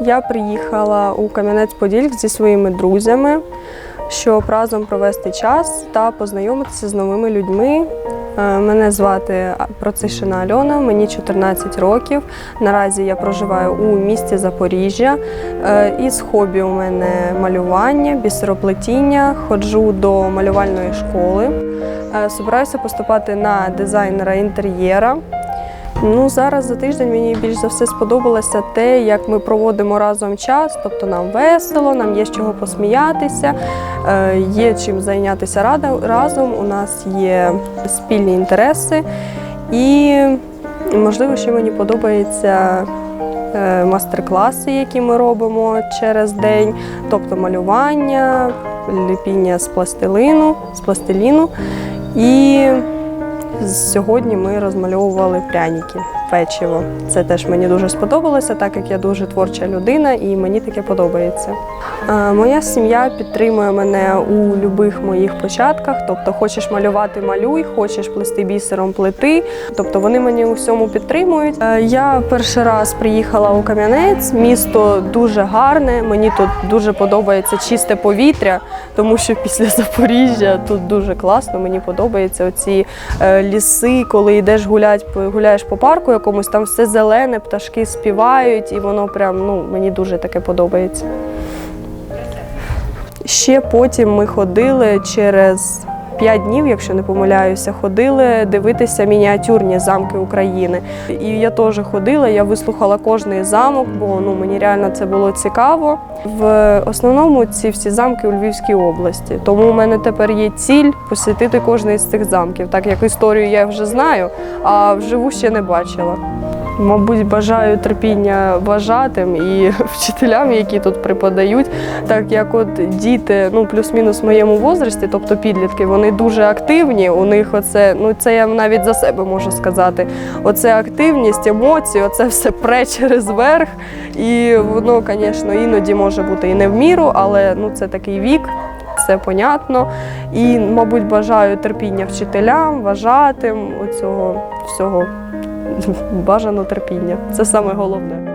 Я приїхала у Кам'янець-Подільськ зі своїми друзями, щоб разом провести час та познайомитися з новими людьми. Е, Мене звати Процишина Альона, мені 14 років. Наразі я проживаю у місті Запоріжжя. Е, Із хобі у мене малювання, бісероплетіння, ходжу до малювальної школи. Е, Собираюся поступати на дизайнера інтер'єра. Ну, зараз за тиждень мені більш за все сподобалося те, як ми проводимо разом час. Тобто нам весело, нам є з чого посміятися, е, є чим зайнятися разом. У нас є спільні інтереси. І, можливо, ще мені подобається е, мастер-класи, які ми робимо через день, тобто малювання, ліпіння з пластилину, з пластиліну. І Сьогодні ми розмальовували пряники, печиво. Це теж мені дуже сподобалося, так як я дуже творча людина і мені таке подобається. Моя сім'я підтримує мене у будь-яких моїх початках. Тобто, хочеш малювати, малюй, хочеш плести бісером, плети. Тобто вони мені у всьому підтримують. Е, Я перший раз приїхала у Кам'янець. Місто дуже гарне. Мені тут дуже подобається чисте повітря, тому що після Запоріжжя тут дуже класно. Мені подобаються оці е, ліси, коли йдеш гулять, гуляєш по парку якомусь, там все зелене, пташки співають, і воно прям ну мені дуже таке подобається. Ще потім ми ходили через п'ять днів, якщо не помиляюся, ходили дивитися мініатюрні замки України. І я теж ходила, я вислухала кожний замок, бо ну мені реально це було цікаво. В основному ці всі замки у Львівській області. Тому у мене тепер є ціль посетити кожний з цих замків, так як історію я вже знаю, а вживу ще не бачила. Мабуть, бажаю терпіння вважатим і вчителям, які тут преподають, так як от діти, ну плюс-мінус в моєму возрасті, тобто підлітки, вони дуже активні. У них оце, ну це я навіть за себе можу сказати. Оце активність, емоції, оце все пре через верх. І воно, звісно, іноді може бути і не в міру, але ну це такий вік. Це понятно. І, мабуть, бажаю терпіння вчителям, вважатим, оцього всього бажано терпіння. Це саме головне.